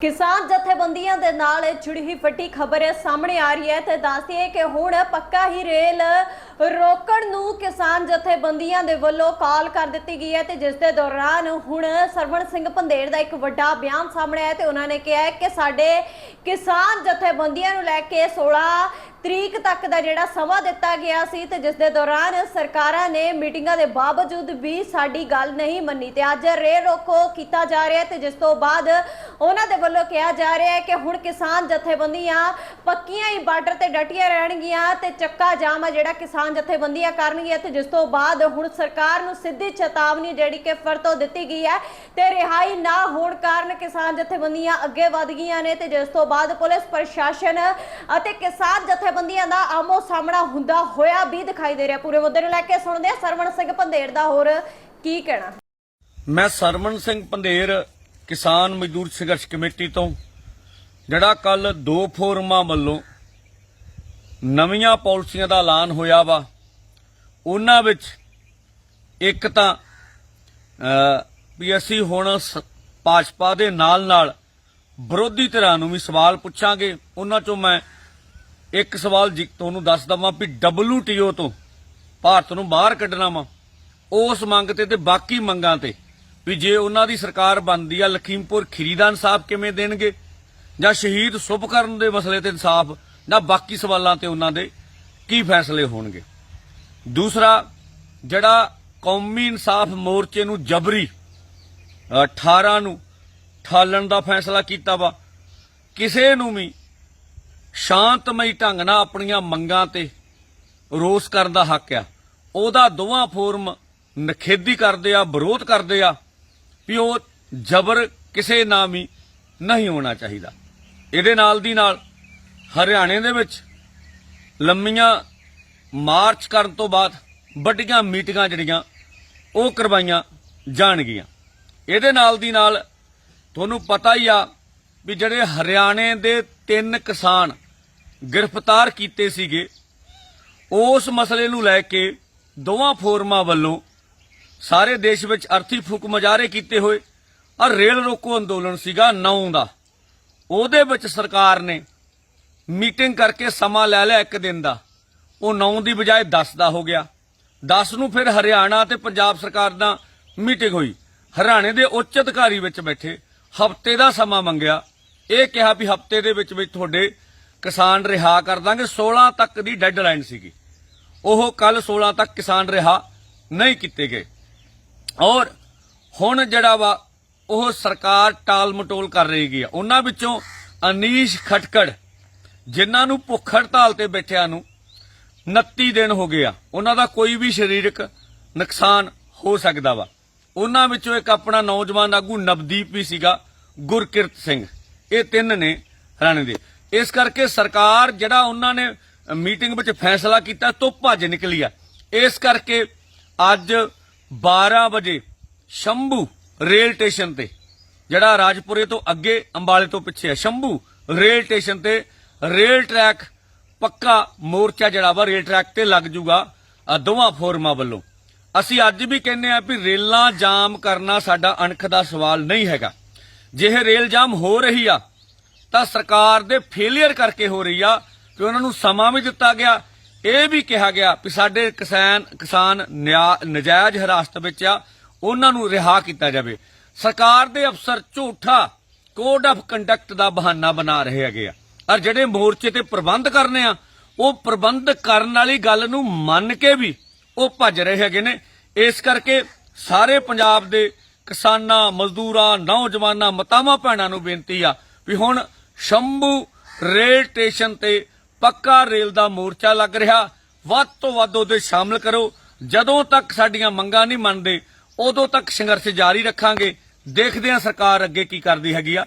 ਕਿਸਾਨ ਜਥੇਬੰਦੀਆਂ ਦੇ ਨਾਲ ਜੁੜੀ ਹੋਈ ਵੱਡੀ ਖਬਰ ਸਾਹਮਣੇ ਆ ਰਹੀ ਹੈ ਤੇ ਦੱਸਦੀ ਹੈ ਕਿ ਹੁਣ ਪੱਕਾ ਹੀ ਰੇਲ ਰੋਕਣ ਨੂੰ ਕਿਸਾਨ ਜਥੇਬੰਦੀਆਂ ਦੇ ਵੱਲੋਂ ਕਾਲ ਕਰ ਦਿੱਤੀ ਗਈ ਹੈ ਤੇ ਜਿਸ ਦੇ ਦੌਰਾਨ ਹੁਣ ਸਰਵਣ ਸਿੰਘ ਪੰਧੇਰ ਦਾ ਇੱਕ ਵੱਡਾ ਬਿਆਨ ਸਾਹਮਣੇ ਆਇਆ ਤੇ ਉਹਨਾਂ ਨੇ ਕਿਹਾ ਕਿ ਸਾਡੇ ਕਿਸਾਨ ਜਥੇਬੰਦੀਆਂ ਨੂੰ ਲੈ ਕੇ 16 ਤਰੀਕ ਤੱਕ ਦਾ ਜਿਹੜਾ ਸਮਾਂ ਦਿੱਤਾ ਗਿਆ ਸੀ ਤੇ ਜਿਸ ਦੇ ਦੌਰਾਨ ਸਰਕਾਰਾਂ ਨੇ ਮੀਟਿੰਗਾਂ ਦੇ ਬਾਵਜੂਦ ਵੀ ਸਾਡੀ ਗੱਲ ਨਹੀਂ ਮੰਨੀ ਤੇ ਅੱਜ ਰੇਲ ਰੋਕੋ ਕੀਤਾ ਜਾ ਰਿਹਾ ਤੇ ਜਿਸ ਤੋਂ ਬਾਅਦ ਉਹਨਾਂ ਦੇ ਵੱਲੋਂ ਕਿਹਾ ਜਾ ਰਿਹਾ ਹੈ ਕਿ ਹੁਣ ਕਿਸਾਨ ਜਥੇਬੰਦੀਆਂ ਪੱਕੀਆਂ ਹੀ ਬਾਰਡਰ ਤੇ ਡਟੀਆਂ ਰਹਿਣਗੀਆਂ ਤੇ ਚੱਕਾ ਜਾਮ ਆ ਜਿਹੜਾ ਕਿਸਾਨ ਜਥੇਬੰਦੀਆਂ ਕਰਨਗੀਆਂ ਤੇ ਜਿਸ ਤੋਂ ਬਾਅਦ ਹੁਣ ਸਰਕਾਰ ਨੂੰ ਸਿੱਧੀ ਚੇਤਾਵਨੀ ਜਿਹੜੀ ਕਿ ਫਰਤੋਂ ਦਿੱਤੀ ਗਈ ਹੈ ਤੇ ਰਿਹਾਈ ਨਾ ਹੋਣ ਕਾਰਨ ਕਿਸਾਨ ਜਥੇਬੰਦੀਆਂ ਅੱਗੇ ਵਧ ਗਈਆਂ ਨੇ ਤੇ ਜਿਸ ਤੋਂ ਬਾਅਦ ਪੁਲਿਸ ਪ੍ਰਸ਼ਾਸਨ ਅਤੇ ਕਿਸਾਨ ਜਥੇ ਜਥੇਬੰਦੀਆਂ ਦਾ ਆਮੋ ਸਾਹਮਣਾ ਹੁੰਦਾ ਹੋਇਆ ਵੀ ਦਿਖਾਈ ਦੇ ਰਿਹਾ। ਪੂਰੇ ਮੁੱਦੇ ਨੂੰ ਲੈ ਕੇ ਸੁਣਦੇ ਆ ਸਰਵਣ ਸਿੰਘ ਪੰਧੇਰ ਦਾ। ਹੋਰ ਕੀ ਕਹਿਣਾ? ਮੈਂ ਸਰਵਣ ਸਿੰਘ ਪੰਧੇਰ ਕਿਸਾਨ ਮਜ਼ਦੂਰ ਸੰਘਰਸ਼ ਕਮੇਟੀ ਤੋਂ ਜਿਹੜਾ ਕੱਲ ਦੋ ਫੋਰਮਾਂ ਵੱਲੋਂ ਨਵੀਆਂ ਪਾਲਿਸੀਆਂ ਦਾ ਐਲਾਨ ਹੋਇਆ ਵਾ ਉਹਨਾਂ ਵਿੱਚ ਇੱਕ ਤਾਂ ਅ, ਵੀ ਅਸੀਂ ਹੁਣ ਭਾਜਪਾ ਦੇ ਨਾਲ ਨਾਲ ਵਿਰੋਧੀ ਧਿਰਾਂ ਨੂੰ ਵੀ ਸਵਾਲ ਪੁੱਛਾਂਗੇ ਉਹਨਾਂ ਚੋਂ ਮੈਂ ਇੱਕ ਸਵਾਲ ਜੀ ਤੁਹਾਨੂੰ ਦੱਸ ਦਵਾਂ ਵੀ WTO ਤੋਂ ਭਾਰਤ ਨੂੰ ਬਾਹਰ ਕੱਢਣਾ ਵਾ। ਉਸ ਮੰਗ ਤੇ ਤੇ ਬਾਕੀ ਮੰਗਾਂ ਤੇ ਵੀ ਜੇ ਉਹਨਾਂ ਦੀ ਸਰਕਾਰ ਬਣਦੀ ਆ ਲਖੀਮਪੁਰ ਖੀਰੀ ਦਾ ਇਨਸਾਫ ਕਿਵੇਂ ਦੇਣਗੇ? ਜਾਂ ਸ਼ਹੀਦ ਸੁਭਕਰਨ ਦੇ ਮਸਲੇ ਤੇ ਇਨਸਾਫ ਜਾਂ ਬਾਕੀ ਸਵਾਲਾਂ ਤੇ ਉਹਨਾਂ ਦੇ ਕੀ ਫੈਸਲੇ ਹੋਣਗੇ? ਦੂਸਰਾ ਜਿਹੜਾ ਕੌਮੀ ਇਨਸਾਫ ਮੋਰਚੇ ਨੂੰ ਜਬਰੀ ਅ, 18 ਨੂੰ ਠਾਲਣ ਦਾ ਫੈਸਲਾ ਕੀਤਾ ਵਾ ਕਿਸੇ ਨੂੰ ਵੀ ਸ਼ਾਂਤਮਈ ਢੰਗ ਨਾਲ ਆਪਣੀਆਂ ਮੰਗਾਂ ਤੇ ਰੋਸ ਕਰਨ ਦਾ ਹੱਕ ਆ। ਉਹਦਾ ਦੋਵਾਂ ਫੋਰਮ ਨਖੇਦੀ ਕਰਦੇ ਆ, ਵਿਰੋਧ ਕਰਦੇ ਆ ਵੀ ਉਹ ਜ਼ਬਰ ਕਿਸੇ ਨਾਮ ਹੀ ਨਹੀਂ ਹੋਣਾ ਚਾਹੀਦਾ। ਇਹਦੇ ਨਾਲ ਦੀ ਨਾਲ ਹਰਿਆਣੇ ਦੇ ਵਿੱਚ ਲੰਮੀਆਂ ਮਾਰਚ ਕਰਨ ਤੋਂ ਬਾਅਦ ਵੱਡੀਆਂ ਮੀਟਿੰਗਾਂ ਜਿਹੜੀਆਂ ਉਹ ਕਰਵਾਈਆਂ ਜਾਣਗੀਆਂ। ਇਹਦੇ ਨਾਲ ਦੀ ਨਾਲ ਤੁਹਾਨੂੰ ਪਤਾ ਹੀ ਆ ਵੀ ਜਿਹੜੇ ਹਰਿਆਣੇ ਦੇ ਤਿੰਨ ਕਿਸਾਨ ਗ੍ਰਿਫਤਾਰ ਕੀਤੇ ਸੀਗੇ। ਉਸ ਮਸਲੇ ਨੂੰ ਲੈ ਕੇ ਦੋਵਾਂ ਫੋਰਮਾਂ ਵੱਲੋਂ ਸਾਰੇ ਦੇਸ਼ ਵਿੱਚ ਅਰਥੀ ਫੂਕ ਮੁਜ਼ਾਹਰੇ ਕੀਤੇ ਹੋਏ ਔਰ ਰੇਲ ਰੋਕੋ ਅੰਦੋਲਨ ਸੀਗਾ 9 ਦਾ। ਉਹਦੇ ਵਿੱਚ ਸਰਕਾਰ ਨੇ ਮੀਟਿੰਗ ਕਰਕੇ ਸਮਾਂ ਲੈ ਲਿਆ ਇੱਕ ਦਿਨ ਦਾ। ਉਹ 9 ਦੀ ਬਜਾਏ 10 ਦਾ ਹੋ ਗਿਆ। 10 ਨੂੰ ਫਿਰ ਹਰਿਆਣਾ ਤੇ ਪੰਜਾਬ ਸਰਕਾਰ ਦਾ ਮੀਟਿੰਗ ਹੋਈ। ਹਰਿਆਣੇ ਦੇ ਉੱਚ ਅਧਿਕਾਰੀ ਵਿੱਚ ਬੈਠੇ। ਹਫ਼ਤੇ ਦਾ ਸਮਾਂ ਮੰਗਿਆ। ਇਹ ਕਿਹਾ ਵੀ ਹਫ਼ਤੇ ਦੇ ਵਿੱਚ ਵਿੱਚ ਤੁਹਾਡੇ ਕਿਸਾਨ ਰਿਹਾ ਕਰ ਦਾਂਗੇ। 16 ਤੱਕ ਦੀ ਡੈਡਲਾਈਨ ਸੀਗੀ। ਉਹ ਕੱਲ 16 ਤੱਕ ਕਿਸਾਨ ਰਿਹਾ ਨਹੀਂ ਕੀਤੇ ਗਏ। ਔਰ ਹੁਣ ਜਿਹੜਾ ਵਾ, ਉਹ ਸਰਕਾਰ ਟਾਲ ਮਟੋਲ ਕਰ ਰਹੀ ਗਈ ਉਹਨਾਂ ਵਿੱਚੋਂ ਅਨੀਸ਼ ਖਟਕੜ, ਜਿਨ੍ਹਾਂ ਨੂੰ ਭੁੱਖ ਹੜਤਾਲ ਤੇ ਬੈਠਿਆਂ ਨੂੰ 29 ਦਿਨ ਹੋ ਗਏ ਆ, ਉਹਨਾਂ ਦਾ ਕੋਈ ਵੀ ਸਰੀਰਕ ਨੁਕਸਾਨ ਹੋ ਸਕਦਾ ਵਾ। ਉਹਨਾਂ ਵਿੱਚੋਂ ਇੱਕ ਆਪਣਾ ਨੌਜਵਾਨ ਆਗੂ ਨਵਦੀਪ ਵੀ ਸੀਗਾ, ਗੁਰਕਿਰਤ ਸਿੰਘ। ਇਹ ਤਿੰਨ ਨੇ ਹਰਿਆਣੇ ਦੇ ਇਸ ਕਰਕੇ ਸਰਕਾਰ ਜਿਹੜਾ ਉਹਨਾਂ ਨੇ ਮੀਟਿੰਗ ਵਿੱਚ ਫੈਸਲਾ ਕੀਤਾ ਤੋਂ ਭੱਜ ਨਿਕਲੀ ਆ। ਇਸ ਕਰਕੇ ਅੱਜ 12 ਵਜੇ ਸ਼ੰਭੂ ਰੇਲ ਸਟੇਸ਼ਨ ਤੇ, ਜਿਹੜਾ ਰਾਜਪੁਰੇ ਤੋਂ ਅੱਗੇ ਅੰਬਾਲੇ ਤੋਂ ਪਿੱਛੇ ਆ, ਸ਼ੰਭੂ ਰੇਲ ਸਟੇਸ਼ਨ ਤੇ ਰੇਲ ਟਰੈਕ ਪੱਕਾ ਮੋਰਚਾ ਜਿਹੜਾ ਵਾ, ਰੇਲ ਟਰੈਕ ਤੇ ਲੱਗ ਜੂਗਾ ਦੋਵਾਂ ਫੋਰਮਾਂ ਵੱਲੋਂ। ਅਸੀਂ ਅੱਜ ਵੀ ਕਹਿੰਦੇ ਆ ਵੀ ਰੇਲਾਂ ਜਾਮ ਕਰਨਾ ਸਾਡਾ ਅਣਖ ਦਾ ਸਵਾਲ ਨਹੀਂ ਹੈਗਾ। ਜੇ ਇਹ ਰੇਲ ਜਾਮ ਹੋ ਰਹੀ ਆ ਤਾਂ ਸਰਕਾਰ ਦੇ ਫੇਲਿਅਰ ਕਰਕੇ ਹੋ ਰਹੀ ਆ ਕਿ ਉਹਨਾਂ ਨੂੰ ਸਮਾਂ ਵੀ ਦਿੱਤਾ ਗਿਆ। ਇਹ ਵੀ ਕਿਹਾ ਗਿਆ ਵੀ ਸਾਡੇ ਕਿਸਾਨ ਕਿਸਾਨ ਨਿਆ- ਨਜਾਇਜ਼ ਹਿਰਾਸਤ ਵਿੱਚ ਆ, ਉਹਨਾਂ ਨੂੰ ਰਿਹਾ ਕੀਤਾ ਜਾਵੇ। ਸਰਕਾਰ ਦੇ ਅਫਸਰ ਝੂਠਾ ਕੋਡ ਆਫ ਕੰਡਕਟ ਦਾ ਬਹਾਨਾ ਬਣਾ ਰਹੇ ਹੈਗੇ ਆ। ਔਰ ਜਿਹੜੇ ਮੋਰਚੇ ਤੇ ਪ੍ਰਬੰਧ ਕਰਨੇ ਆ, ਉਹ ਪ੍ਰਬੰਧ ਕਰਨ ਵਾਲੀ ਗੱਲ ਨੂੰ ਮੰਨ ਕੇ ਵੀ ਉਹ ਭੱਜ ਰਹੇ ਹੈਗੇ ਨੇ। ਇਸ ਕਰਕੇ ਸਾਰੇ ਪੰਜਾਬ ਦੇ ਕਿਸਾਨਾਂ, ਮਜ਼ਦੂਰਾਂ, ਨੌਜਵਾਨਾਂ, ਮਤਾਵਾਂ, ਭੈਣਾਂ ਨੂੰ ਬੇਨਤੀ ਆ ਵੀ ਹੁਣ ਸ਼ੰਭੂ ਰੇਲ ਸਟੇਸ਼ਨ ਤੇ ਪੱਕਾ ਰੇਲ ਦਾ ਮੋਰਚਾ ਲੱਗ ਰਿਹਾ। ਵੱਧ ਤੋਂ ਵੱਧ ਉਹਦੇ ਸ਼ਾਮਲ ਕਰੋ। ਜਦੋਂ ਤੱਕ ਸਾਡੀਆਂ ਮੰਗਾਂ ਨਹੀਂ ਮੰਨਦੇ, ਉਦੋਂ ਤੱਕ ਸੰਘਰਸ਼ ਜਾਰੀ ਰੱਖਾਂਗੇ। ਦੇਖਦੇ ਹਾਂ ਸਰਕਾਰ ਅੱਗੇ ਕੀ ਕਰਦੀ ਹੈਗੀ ਆ।